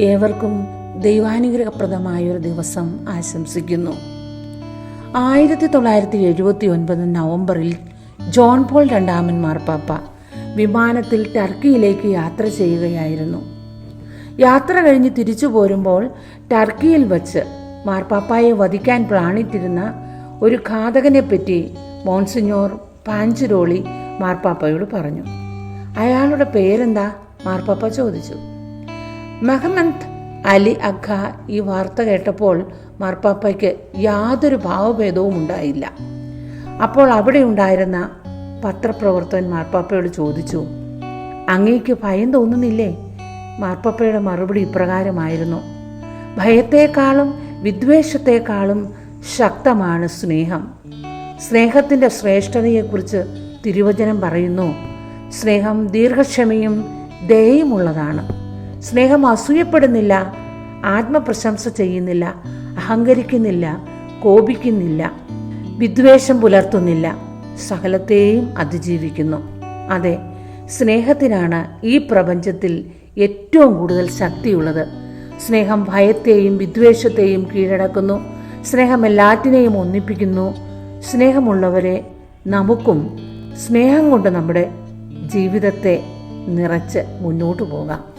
ഏവർക്കും ദൈവാനുഗ്രഹപ്രദമായൊരു ദിവസം ആശംസിക്കുന്നു. ആയിരത്തി തൊള്ളായിരത്തി എഴുപത്തി ഒൻപത് നവംബറിൽ ജോൺ പോൾ രണ്ടാമൻ മാർപ്പാപ്പ വിമാനത്തിൽ ടർക്കിയിലേക്ക് യാത്ര ചെയ്യുകയായിരുന്നു. യാത്ര കഴിഞ്ഞ് തിരിച്ചു പോരുമ്പോൾ ടർക്കിയിൽ വച്ച് മാർപ്പാപ്പായെ വധിക്കാൻ പ്ലാണിട്ടിരുന്ന ഒരു ഘാതകനെ പറ്റി മോൺസിഞ്ഞോർ പാഞ്ചിരോളി മാർപ്പാപ്പയോട് പറഞ്ഞു. അയാളുടെ പേരെന്താ? മാർപ്പാപ്പ ചോദിച്ചു. മെഹമ്മദ് അലി അഖ ഈ വാർത്ത കേട്ടപ്പോൾ മാർപ്പാപ്പയ്ക്ക് യാതൊരു ഭാവഭേദവും ഉണ്ടായില്ല. അപ്പോൾ അവിടെ ഉണ്ടായിരുന്ന പത്രപ്രവർത്തകൻ മാർപ്പാപ്പയോട് ചോദിച്ചു അങ്ങേക്ക് ഭയം തോന്നുന്നില്ലേ? മാർപ്പാപ്പയുടെ മറുപടി ഇപ്രകാരമായിരുന്നു ഭയത്തെക്കാളും വിദ്വേഷത്തെക്കാളും ശക്തമാണ് സ്നേഹം. സ്നേഹത്തിന്റെ ശ്രേഷ്ഠതയെക്കുറിച്ച് തിരുവചനം പറയുന്നു സ്നേഹം ദീർഘക്ഷമയും ദയയുമുള്ളതാണ്. സ്നേഹം അസൂയപ്പെടുന്നില്ല ആത്മപ്രശംസ ചെയ്യുന്നില്ല അഹങ്കരിക്കുന്നില്ല കോപിക്കുന്നില്ല വിദ്വേഷം പുലർത്തുന്നില്ല. സകലത്തെയും അതിജീവിക്കുന്നു. അതെ സ്നേഹത്തിനാണ് ഈ പ്രപഞ്ചത്തിൽ ഏറ്റവും കൂടുതൽ ശക്തിയുള്ളത്. സ്നേഹം ഭയത്തെയും വിദ്വേഷത്തെയും കീഴടക്കുന്നു. സ്നേഹം എല്ലാറ്റിനെയും ഒന്നിപ്പിക്കുന്നു. സ്നേഹമുള്ളവരെ നമുക്കും സ്നേഹം കൊണ്ട് നമ്മുടെ ജീവിതത്തെ നിറച്ച് മുന്നോട്ട് പോകാം.